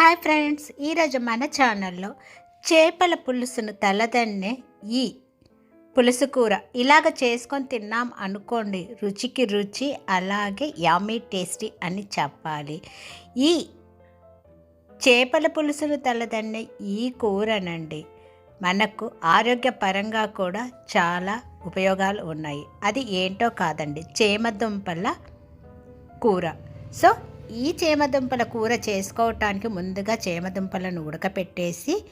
Hi friends ఈరోజు మన ఛానల్లో చేపల పులుసును తలదన్నే ఈ పులుసు కూర ఇలాగ చేసుకొని తిన్నాం అనుకోండి రుచికి రుచి అలాగే యామీ టేస్టీ అని చెప్పాలి. ఈ చేపల పులుసును తలదన్నే ఈ కూరనండి మనకు ఆరోగ్యపరంగా కూడా చాలా ఉపయోగాలు ఉన్నాయి. అది ఏంటో కాదండి చేమదుంపల కూర. సో ఈ చేమదుంపల కూర చేసుకోవటానికి ముందుగా చేమదుంపలను ఉడకపెట్టేసి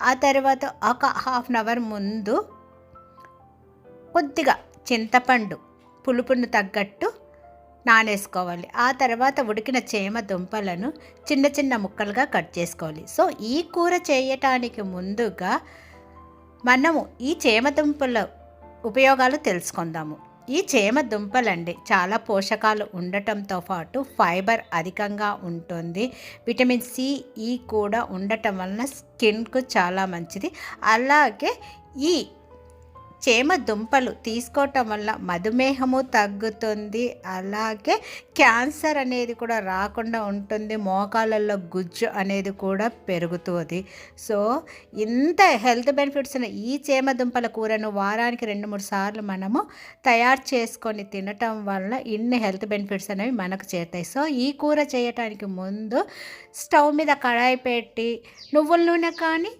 ఆ తర్వాత ఒక హాఫ్ అన్ అవర్ ముందు కొద్దిగా చింతపండు పులుపును తగ్గట్టు నానేసుకోవాలి. ఆ తర్వాత ఉడికిన చేమ దుంపలను చిన్న చిన్న ముక్కలుగా కట్ చేసుకోవాలి. సో ఈ కూర చేయటానికి ముందుగా మనము ఈ చేమ దుంపల ఉపయోగాలు తెలుసుకుందాము. ఈ చేమ దుంపలండి చాలా పోషకాలు ఉండటంతో పాటు ఫైబర్ అధికంగా ఉంటుంది. విటమిన్ సి ఈ కూడా ఉండటం వలన స్కిన్కు చాలా మంచిది. అలాగే ఈ చేమ దుంపలు తీసుకోవటం వల్ల మధుమేహము తగ్గుతుంది. అలాగే క్యాన్సర్ అనేది కూడా రాకుండా ఉంటుంది. మోకాళ్ళల్లో గుజ్జు అనేది కూడా పెరుగుతుంది. సో ఇంత హెల్త్ బెనిఫిట్స్ ఉన్న ఈ చేమ దుంపల కూరను వారానికి రెండు మూడు సార్లు మనము తయారు చేసుకొని తినటం వల్ల ఇన్ని హెల్త్ బెనిఫిట్స్ అనేవి మనకు చేరుతాయి. సో ఈ కూర చేయటానికి ముందు స్టవ్ మీద కడాయి పెట్టి నువ్వుల నూనె కానీ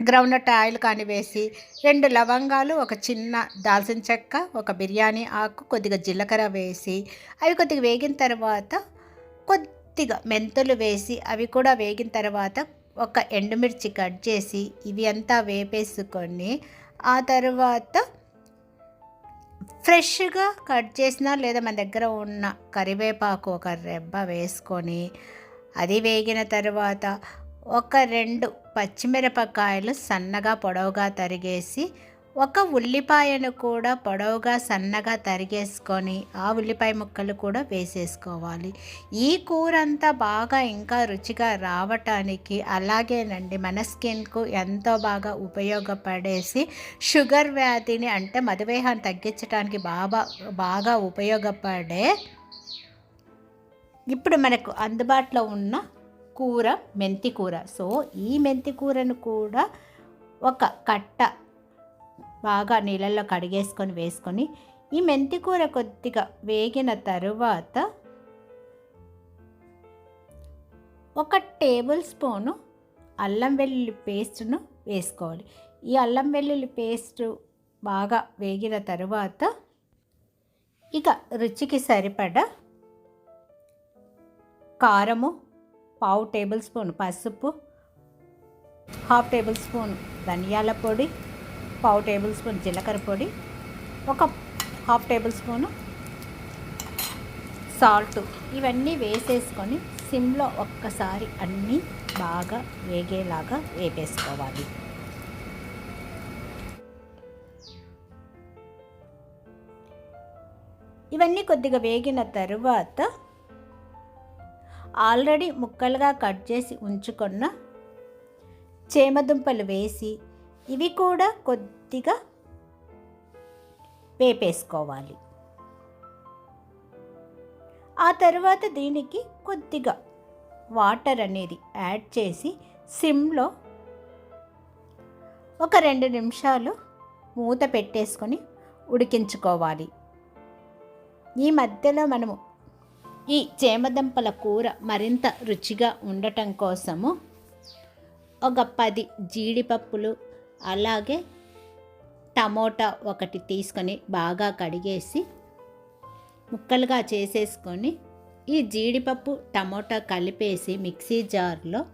గ్రౌండ్నట్ ఆయిల్ కానీ వేసి రెండు లవంగాలు ఒక చిన్న దాల్చిన చెక్క ఒక బిర్యానీ ఆకు కొద్దిగా జీలకర్ర వేసి అవి కొద్దిగా వేగిన తర్వాత కొద్దిగా మెంతులు వేసి అవి కూడా వేగిన తర్వాత ఒక ఎండుమిర్చి కట్ చేసి ఇవి అంతా వేపేసుకొని ఆ తర్వాత ఫ్రెష్గా కట్ చేసిన లేదా మన దగ్గర ఉన్న కరివేపాకు ఒక రెబ్బ వేసుకొని అది వేగిన తర్వాత ఒక రెండు పచ్చిమిరపకాయలు సన్నగా పొడవుగా తరిగేసి ఒక ఉల్లిపాయను కూడా పొడవుగా సన్నగా తరిగేసుకొని ఆ ఉల్లిపాయ ముక్కలు కూడా వేసేసుకోవాలి. ఈ కూర అంతా బాగా ఇంకా రుచిగా రావటానికి అలాగేనండి మన స్కిన్కు ఎంతో బాగా ఉపయోగపడేసి షుగర్ వ్యాధిని అంటే మధుమేహాన్ని తగ్గించడానికి బాగా బాగా ఉపయోగపడే ఇప్పుడు మనకు అందుబాటులో ఉన్న కూర మెంతి కూర. సో ఈ మెంతి కూరను కూడా ఒక కట్ట బాగా నీళ్ళల్లో కడిగేసుకొని వేసుకొని ఈ మెంతి కూర కొద్దిగా వేగిన తరువాత ఒక టేబుల్ స్పూను అల్లం వెల్లుల్లి పేస్ట్ను వేసుకోవాలి. ఈ అల్లం వెల్లుల్లి పేస్ట్ బాగా వేగిన తరువాత ఇక రుచికి సరిపడా కారము పావు టేబుల్ స్పూన్ పసుపు హాఫ్ టేబుల్ స్పూన్ ధనియాల పొడి పావు టేబుల్ స్పూన్ జీలకర్ర పొడి ఒక హాఫ్ టేబుల్ స్పూను సాల్ట్. ఇవన్నీ వేసేసుకొని సిమ్లో ఒక్కసారి అన్నీ బాగా వేగేలాగా వేపేసుకోవాలి. ఇవన్నీ కొద్దిగా వేగిన తరువాత ఆల్రెడీ ముక్కలుగా కట్ చేసి ఉంచుకున్న చేమదుంపలు వేసి ఇవి కూడా కొద్దిగా వేపేసుకోవాలి. ఆ తర్వాత దీనికి కొద్దిగా వాటర్ అనేది యాడ్ చేసి సిమ్లో ఒక రెండు నిమిషాలు మూత పెట్టేసుకొని ఉడికించుకోవాలి. ఈ మధ్యలో మనము ఈ చేమదంపల కూర మరింత రుచిగా ఉండటం కోసము ఒక పది జీడిపప్పులు అలాగే టమోటా ఒకటి తీసుకొని బాగా కడిగేసి ముక్కలుగా చేసేసుకొని ఈ జీడిపప్పు టమోటా కలిపేసి మిక్సీ జార్లో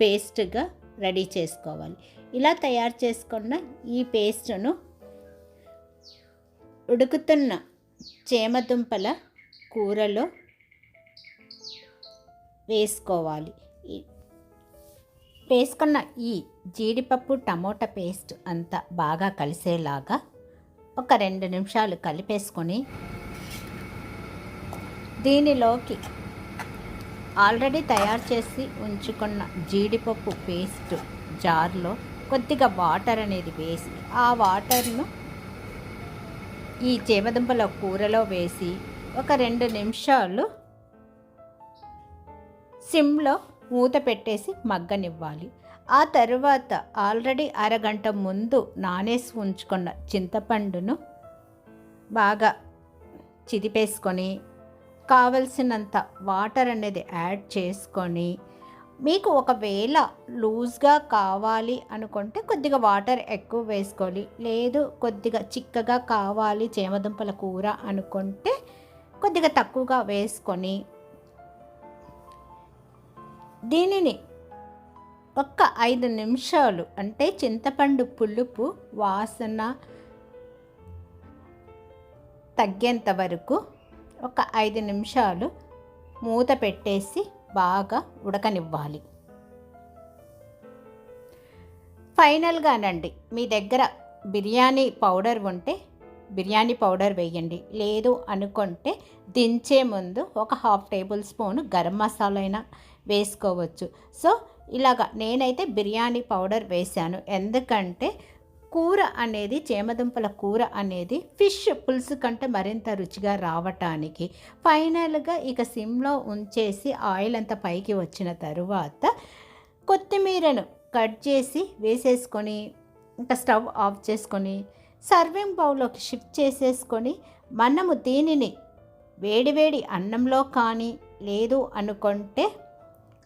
పేస్ట్గా రెడీ చేసుకోవాలి. ఇలా తయారు చేసుకున్న ఈ పేస్టును ఉడుకుతున్న చేమదుంపల కూరలో వేసుకోవాలి. వేసుకున్న ఈ జీడిపప్పు టమోటా పేస్ట్ అంతా బాగా కలిసేలాగా ఒక రెండు నిమిషాలు కలిపేసుకొని దీనిలోకి ఆల్రెడీ తయారు చేసి ఉంచుకున్న జీడిపప్పు పేస్ట్ జార్లో కొద్దిగా వాటర్ అనేది వేసి ఆ వాటర్ను ఈ చేమదుంపల కూరలో వేసి ఒక రెండు నిమిషాలు సిమ్లో మూత పెట్టేసి మగ్గనివ్వాలి. ఆ తర్వాత ఆల్రెడీ అరగంట ముందు నానేసి ఉంచుకున్న చింతపండును బాగా చిదిపేసుకొని కావలసినంత వాటర్ అనేది యాడ్ చేసుకొని మీకు ఒకవేళ లూజ్గా కావాలి అనుకుంటే కొద్దిగా వాటర్ ఎక్కువ వేసుకోవాలి. లేదు కొద్దిగా చిక్కగా కావాలి చేమదుంపల కూర అనుకుంటే కొద్దిగా తక్కువగా వేసుకొని దీనిని ఒక్క ఐదు నిమిషాలు అంటే చింతపండు పులుపు వాసన తగ్గేంత వరకు ఒక ఐదు నిమిషాలు మూత పెట్టేసి బాగా ఉడకనివ్వాలి. ఫైనల్గానండి మీ దగ్గర బిర్యానీ పౌడర్ ఉంటే బిర్యానీ పౌడర్ వేయండి. లేదు అనుకుంటే దించే ముందు ఒక half tablespoon garam masala అయినా వేసుకోవచ్చు. సో ఇలాగా నేనైతే బిర్యానీ పౌడర్ వేశాను. ఎందుకంటే కూర అనేది చేమదుంపల కూర అనేది ఫిష్ పులుసు కంటే మరింత రుచిగా రావటానికి ఫైనల్గా ఇక సిమ్లో ఉంచేసి ఆయిల్ అంతా పైకి వచ్చిన తరువాత కొత్తిమీరను కట్ చేసి వేసేసుకొని ఇంకా స్టవ్ ఆఫ్ చేసుకొని సర్వింగ్ బౌల్లోకి షిఫ్ట్ చేసేసుకొని మనము దీనిని వేడివేడి అన్నంలో కానీ లేదు అనుకుంటే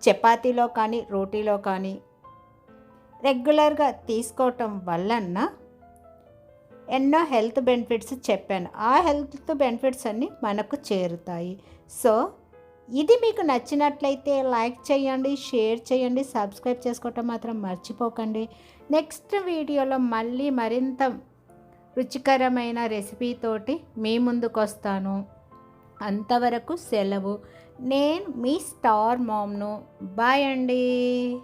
చపాతీలో కానీ రోటీలో కానీ రెగ్యులర్గా తీసుకోవటం వలన ఎన్నో హెల్త్ బెనిఫిట్స్ చెప్పాను. ఆ హెల్త్ బెనిఫిట్స్ అన్నీ మనకు చేరుతాయి. సో ఇది మీకు నచ్చినట్లయితే లైక్ చేయండి షేర్ చేయండి సబ్స్క్రైబ్ చేసుకోవటం మాత్రం మర్చిపోకండి. నెక్స్ట్ వీడియోలో మళ్ళీ మరింత రుచికరమైన రెసిపీతోటి మీ ముందుకు వస్తాను అంతవరకు సెలవు. నేను మీ స్టార్ మామ్ను. బాయ్ అండి.